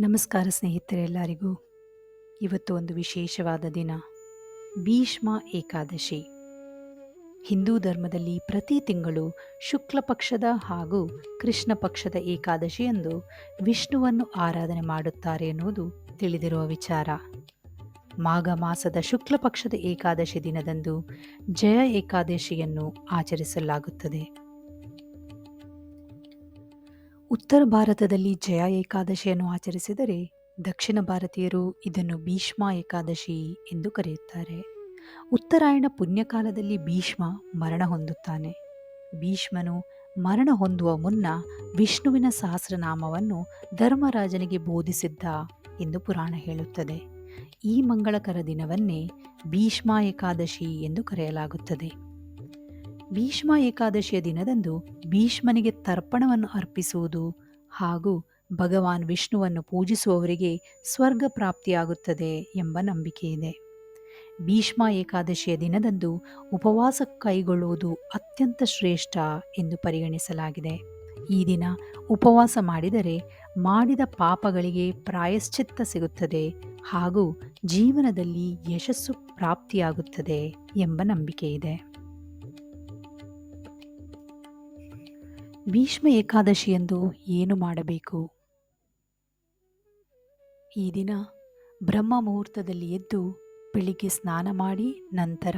ನಮಸ್ಕಾರ ಸ್ನೇಹಿತರೆಲ್ಲರಿಗೂ ಇವತ್ತು ಒಂದು ವಿಶೇಷವಾದ ದಿನ, ಭೀಷ್ಮ ಏಕಾದಶಿ. ಹಿಂದೂ ಧರ್ಮದಲ್ಲಿ ಪ್ರತಿ ತಿಂಗಳು ಶುಕ್ಲ ಪಕ್ಷದ ಹಾಗೂ ಕೃಷ್ಣ ಪಕ್ಷದ ಏಕಾದಶಿಯಂದು ವಿಷ್ಣುವನ್ನು ಆರಾಧನೆ ಮಾಡುತ್ತಾರೆ ಎನ್ನುವುದು ತಿಳಿದಿರುವ ವಿಚಾರ. ಮಾಘ ಮಾಸದ ಶುಕ್ಲ ಪಕ್ಷದ ಏಕಾದಶಿ ದಿನದಂದು ಜಯ ಏಕಾದಶಿಯನ್ನು ಆಚರಿಸಲಾಗುತ್ತದೆ. ಉತ್ತರ ಭಾರತದಲ್ಲಿ ಜಯ ಏಕಾದಶಿಯನ್ನು ಆಚರಿಸಿದರೆ ದಕ್ಷಿಣ ಭಾರತೀಯರು ಇದನ್ನು ಭೀಷ್ಮ ಏಕಾದಶಿ ಎಂದು ಕರೆಯುತ್ತಾರೆ. ಉತ್ತರಾಯಣ ಪುಣ್ಯಕಾಲದಲ್ಲಿ ಭೀಷ್ಮ ಮರಣ ಹೊಂದುತ್ತಾನೆ. ಭೀಷ್ಮನು ಮರಣ ಹೊಂದುವ ಮುನ್ನ ವಿಷ್ಣುವಿನ ಸಹಸ್ರನಾಮವನ್ನು ಧರ್ಮರಾಜನಿಗೆ ಬೋಧಿಸಿದ್ದ ಎಂದು ಪುರಾಣ ಹೇಳುತ್ತದೆ. ಈ ಮಂಗಳಕರ ದಿನವನ್ನೇ ಭೀಷ್ಮ ಏಕಾದಶಿ ಎಂದು ಕರೆಯಲಾಗುತ್ತದೆ. ಭೀಷ್ಮ ಏಕಾದಶಿಯ ದಿನದಂದು ಭೀಷ್ಮನಿಗೆ ತರ್ಪಣವನ್ನು ಅರ್ಪಿಸುವುದು ಹಾಗೂ ಭಗವಾನ್ ವಿಷ್ಣುವನ್ನು ಪೂಜಿಸುವವರಿಗೆ ಸ್ವರ್ಗ ಪ್ರಾಪ್ತಿಯಾಗುತ್ತದೆ ಎಂಬ ನಂಬಿಕೆ ಇದೆ. ಭೀಷ್ಮ ಏಕಾದಶಿಯ ದಿನದಂದು ಉಪವಾಸ ಕೈಗೊಳ್ಳುವುದು ಅತ್ಯಂತ ಶ್ರೇಷ್ಠ ಎಂದು ಪರಿಗಣಿಸಲಾಗಿದೆ. ಈ ದಿನ ಉಪವಾಸ ಮಾಡಿದರೆ ಮಾಡಿದ ಪಾಪಗಳಿಗೆ ಪ್ರಾಯಶ್ಚಿತ್ತ ಸಿಗುತ್ತದೆ ಹಾಗೂ ಜೀವನದಲ್ಲಿ ಯಶಸ್ಸು ಪ್ರಾಪ್ತಿಯಾಗುತ್ತದೆ ಎಂಬ ನಂಬಿಕೆ ಇದೆ. ಭೀಷ್ಮ ಏಕಾದಶಿಯಂದು ಏನು ಮಾಡಬೇಕು? ಈ ದಿನ ಬ್ರಹ್ಮ ಮುಹೂರ್ತದಲ್ಲಿ ಎದ್ದು ಬೆಳಿಗ್ಗೆ ಸ್ನಾನ ಮಾಡಿ ನಂತರ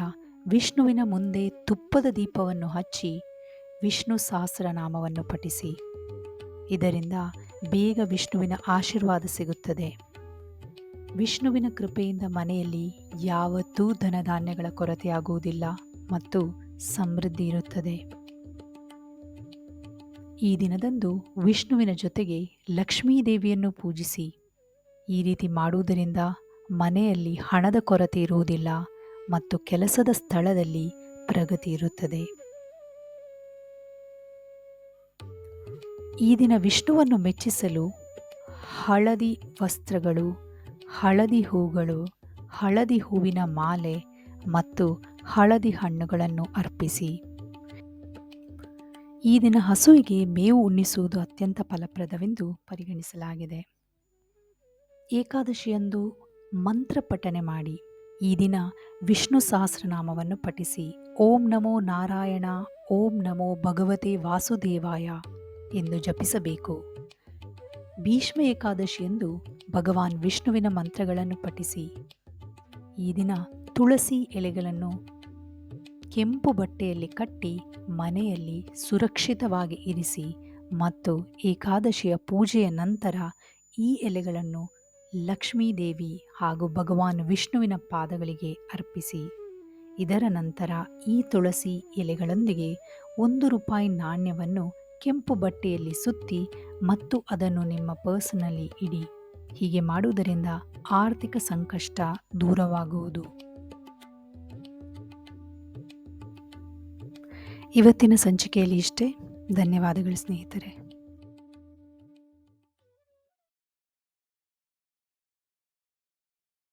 ವಿಷ್ಣುವಿನ ಮುಂದೆ ತುಪ್ಪದ ದೀಪವನ್ನು ಹಚ್ಚಿ ವಿಷ್ಣು ಸಹಸ್ರನಾಮವನ್ನು ಪಠಿಸಿ. ಇದರಿಂದ ಬೇಗ ವಿಷ್ಣುವಿನ ಆಶೀರ್ವಾದ ಸಿಗುತ್ತದೆ. ವಿಷ್ಣುವಿನ ಕೃಪೆಯಿಂದ ಮನೆಯಲ್ಲಿ ಯಾವತ್ತೂ ಧನಧಾನ್ಯಗಳ ಕೊರತೆಯಾಗುವುದಿಲ್ಲ ಮತ್ತು ಸಮೃದ್ಧಿ ಇರುತ್ತದೆ. ಈ ದಿನದಂದು ವಿಷ್ಣುವಿನ ಜೊತೆಗೆ ಲಕ್ಷ್ಮೀದೇವಿಯನ್ನು ಪೂಜಿಸಿ. ಈ ರೀತಿ ಮಾಡುವುದರಿಂದ ಮನೆಯಲ್ಲಿ ಹಣದ ಕೊರತೆ ಇರುವುದಿಲ್ಲ ಮತ್ತು ಕೆಲಸದ ಸ್ಥಳದಲ್ಲಿ ಪ್ರಗತಿ ಇರುತ್ತದೆ. ಈ ದಿನ ವಿಷ್ಣುವನ್ನು ಮೆಚ್ಚಿಸಲು ಹಳದಿ ವಸ್ತ್ರಗಳು, ಹಳದಿ ಹೂಗಳು, ಹಳದಿ ಹೂವಿನ ಮಾಲೆ ಮತ್ತು ಹಳದಿ ಹಣ್ಣುಗಳನ್ನು ಅರ್ಪಿಸಿ. ಈ ದಿನ ಹಸುವಿಗೆ ಮೇವು ಉಣ್ಣಿಸುವುದು ಅತ್ಯಂತ ಫಲಪ್ರದವೆಂದು ಪರಿಗಣಿಸಲಾಗಿದೆ. ಏಕಾದಶಿಯಂದು ಮಂತ್ರ ಪಠನೆ ಮಾಡಿ. ಈ ದಿನ ವಿಷ್ಣು ಸಹಸ್ರನಾಮವನ್ನು ಪಠಿಸಿ. ಓಂ ನಮೋ ನಾರಾಯಣ, ಓಂ ನಮೋ ಭಗವತೆ ವಾಸುದೇವಾಯ ಎಂದು ಜಪಿಸಬೇಕು. ಭೀಷ್ಮ ಏಕಾದಶಿಯಂದು ಭಗವಾನ್ ವಿಷ್ಣುವಿನ ಮಂತ್ರಗಳನ್ನು ಪಠಿಸಿ. ಈ ದಿನ ತುಳಸಿ ಎಲೆಗಳನ್ನು ಕೆಂಪು ಬಟ್ಟೆಯಲ್ಲಿ ಕಟ್ಟಿ ಮನೆಯಲ್ಲಿ ಸುರಕ್ಷಿತವಾಗಿ ಇರಿಸಿ ಮತ್ತು ಏಕಾದಶಿಯ ಪೂಜೆಯ ನಂತರ ಈ ಎಲೆಗಳನ್ನು ಲಕ್ಷ್ಮೀದೇವಿ ಹಾಗೂ ಭಗವಾನ್ ವಿಷ್ಣುವಿನ ಪಾದಗಳಿಗೆ ಅರ್ಪಿಸಿ. ಇದರ ನಂತರ ಈ ತುಳಸಿ ಎಲೆಗಳೊಂದಿಗೆ ಒಂದು ರೂಪಾಯಿ ನಾಣ್ಯವನ್ನು ಕೆಂಪು ಬಟ್ಟೆಯಲ್ಲಿ ಸುತ್ತಿ ಮತ್ತು ಅದನ್ನು ನಿಮ್ಮ ಪರ್ಸ್ನಲ್ಲಿ ಇಡಿ. ಹೀಗೆ ಮಾಡುವುದರಿಂದ ಆರ್ಥಿಕ ಸಂಕಷ್ಟ ದೂರವಾಗುವುದು. ಇವತ್ತಿನ ಸಂಚಿಕೆಯಲ್ಲಿ ಇಷ್ಟೇ. ಧನ್ಯವಾದಗಳು ಸ್ನೇಹಿತರೆ.